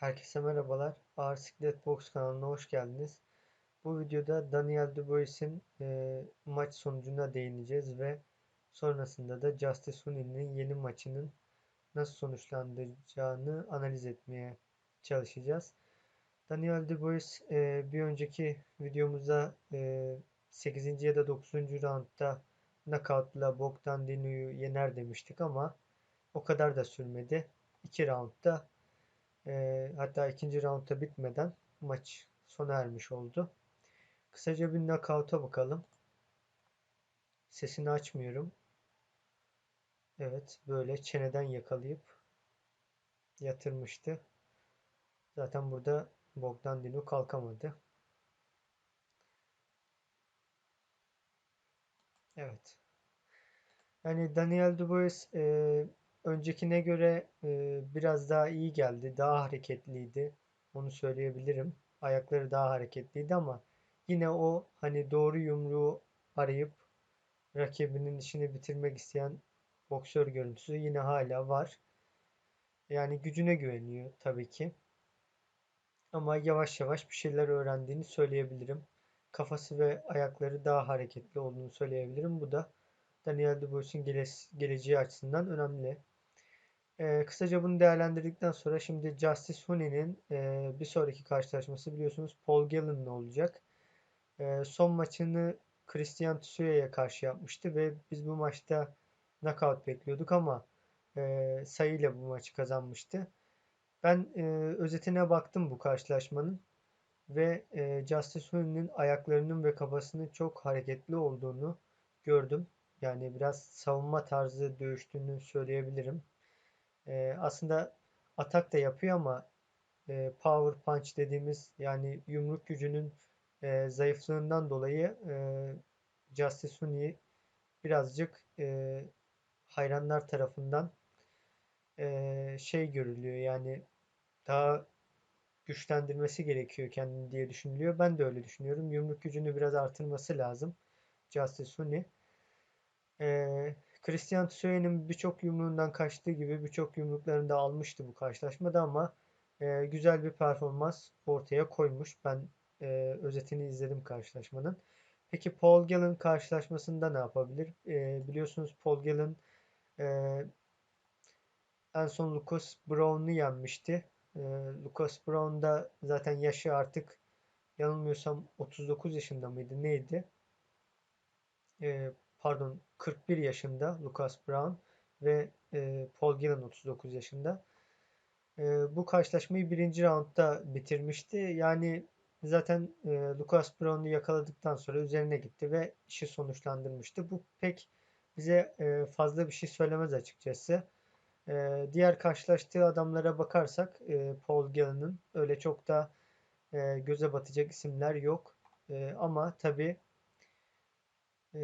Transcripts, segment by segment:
Herkese merhabalar. Ağır Siklet Box kanalına hoş geldiniz. Bu videoda Daniel Dubois'in e, maç sonucuna değineceğiz ve sonrasında da Justice Huni'nin yeni maçının nasıl sonuçlanacağını analiz etmeye çalışacağız. Daniel Dubois e, bir önceki videomuzda e, 8. ya da 9. roundda knockoutla Bogdan Dinu'yu yener demiştik ama o kadar da sürmedi. 2 roundda e, hatta ikinci roundda bitmeden maç sona ermiş oldu. Kısaca bir knockout'a bakalım. Sesini açmıyorum. Evet böyle çeneden yakalayıp yatırmıştı. Zaten burada Bogdan Dino kalkamadı. Evet. Yani Daniel Dubois e, öncekine göre e, biraz daha iyi geldi. Daha hareketliydi. Onu söyleyebilirim. Ayakları daha hareketliydi ama yine o hani doğru yumruğu arayıp rakibinin işini bitirmek isteyen boksör görüntüsü yine hala var. Yani gücüne güveniyor tabii ki. Ama yavaş yavaş bir şeyler öğrendiğini söyleyebilirim. Kafası ve ayakları daha hareketli olduğunu söyleyebilirim. Bu da Daniel Dubois'in gele geleceği açısından önemli. E, kısaca bunu değerlendirdikten sonra şimdi Justice Huni'nin e, bir sonraki karşılaşması biliyorsunuz Paul Gallen'la olacak. E, son maçını Christian Tsuya'ya karşı yapmıştı ve biz bu maçta knockout bekliyorduk ama e, sayıyla bu maçı kazanmıştı. Ben e, özetine baktım bu karşılaşmanın ve e, Justice Huni'nin ayaklarının ve kafasının çok hareketli olduğunu gördüm. Yani biraz savunma tarzı dövüştüğünü söyleyebilirim. E, aslında atak da yapıyor ama e, power punch dediğimiz yani yumruk gücünün e, zayıflığından dolayı e, Justice Huni birazcık e, hayranlar tarafından e, şey görülüyor yani daha güçlendirmesi gerekiyor kendini diye düşünülüyor. Ben de öyle düşünüyorum. Yumruk gücünü biraz artırması lazım. Justice Huni. Ee, Christian Tsue'nin birçok yumruğundan kaçtığı gibi birçok yumruklarını da almıştı bu karşılaşmada ama e, güzel bir performans ortaya koymuş. Ben e, özetini izledim karşılaşmanın. Peki Paul Gallen karşılaşmasında ne yapabilir? E, biliyorsunuz Paul Gallen e, en son Lucas Brown'u yenmişti. E, Lucas Brown da zaten yaşı artık yanılmıyorsam 39 yaşında mıydı neydi? E, pardon 41 yaşında Lucas Brown ve e, Paul Gillen 39 yaşında. E, bu karşılaşmayı birinci roundda bitirmişti. Yani zaten e, Lucas Brown'u yakaladıktan sonra üzerine gitti ve işi sonuçlandırmıştı. Bu pek bize e, fazla bir şey söylemez açıkçası. E, diğer karşılaştığı adamlara bakarsak e, Paul Gillen'ın öyle çok da e, göze batacak isimler yok. E, ama tabii e,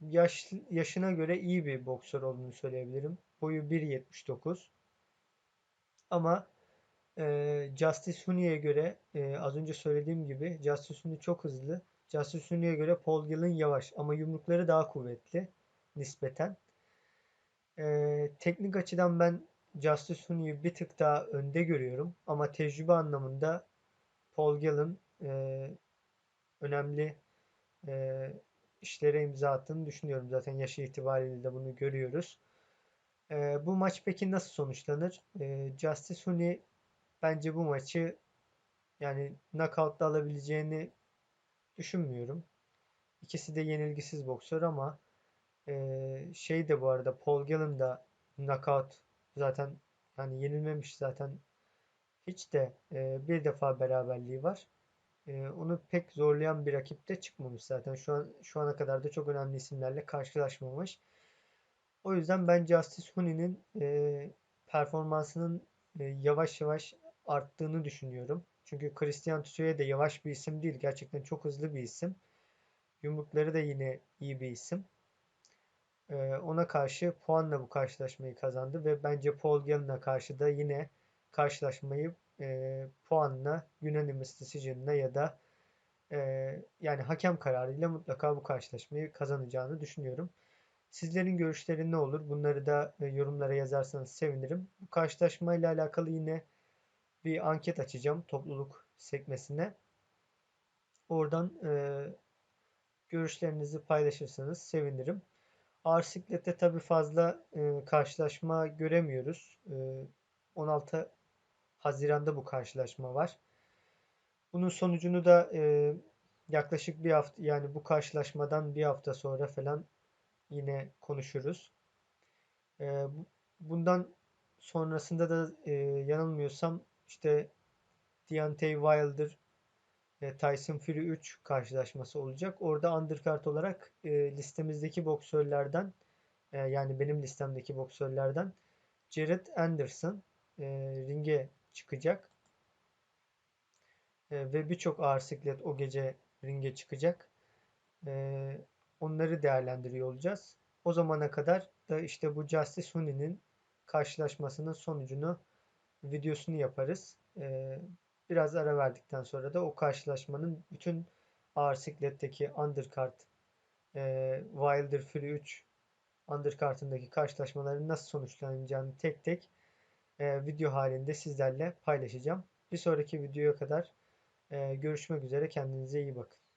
yaş, yaşına göre iyi bir boksör olduğunu söyleyebilirim. Boyu 1.79. Ama e, Justice Huni'ye göre e, az önce söylediğim gibi Justice Huni çok hızlı. Justice Huni'ye göre Paul Gillen yavaş ama yumrukları daha kuvvetli nispeten. E, teknik açıdan ben Justice Huni'yi bir tık daha önde görüyorum. Ama tecrübe anlamında Paul Gillen e, önemli e, işlere imza attığını düşünüyorum. Zaten yaşı itibariyle de bunu görüyoruz. E, bu maç peki nasıl sonuçlanır? E, Justice Huni bence bu maçı yani knockout'la alabileceğini düşünmüyorum. İkisi de yenilgisiz boksör ama e, şey de bu arada Paul Gallen da knockout zaten yani yenilmemiş zaten hiç de e, bir defa beraberliği var e, onu pek zorlayan bir rakip de çıkmamış zaten. Şu an şu ana kadar da çok önemli isimlerle karşılaşmamış. O yüzden ben Justice Huni'nin e, performansının e, yavaş yavaş arttığını düşünüyorum. Çünkü Christian Tsuye de yavaş bir isim değil. Gerçekten çok hızlı bir isim. Yumrukları da yine iyi bir isim. E, ona karşı puanla bu karşılaşmayı kazandı ve bence Paul Gallen'a karşı da yine karşılaşmayı e, puanla unanimous decision'la ya da e, yani hakem kararıyla mutlaka bu karşılaşmayı kazanacağını düşünüyorum. Sizlerin görüşleri ne olur? Bunları da e, yorumlara yazarsanız sevinirim. Bu karşılaşmayla alakalı yine bir anket açacağım topluluk sekmesine. Oradan e, görüşlerinizi paylaşırsanız sevinirim. Ağır siklette tabii fazla e, karşılaşma göremiyoruz. E, 16 Haziran'da bu karşılaşma var. Bunun sonucunu da e, yaklaşık bir hafta yani bu karşılaşmadan bir hafta sonra falan yine konuşuruz. E, bundan sonrasında da e, yanılmıyorsam işte Deontay Wilder e, Tyson Fury 3 karşılaşması olacak. Orada undercard olarak e, listemizdeki boksörlerden e, yani benim listemdeki boksörlerden Jared Anderson e, ringe çıkacak. E, ve birçok ağır siklet o gece ringe çıkacak. E, onları değerlendiriyor olacağız. O zamana kadar da işte bu Justice Huni'nin karşılaşmasının sonucunu videosunu yaparız. E, biraz ara verdikten sonra da o karşılaşmanın bütün ağır sikletteki undercard e, Wilder Fury 3 undercard'ındaki karşılaşmaların nasıl sonuçlanacağını tek tek e, video halinde sizlerle paylaşacağım. Bir sonraki videoya kadar e, görüşmek üzere. Kendinize iyi bakın.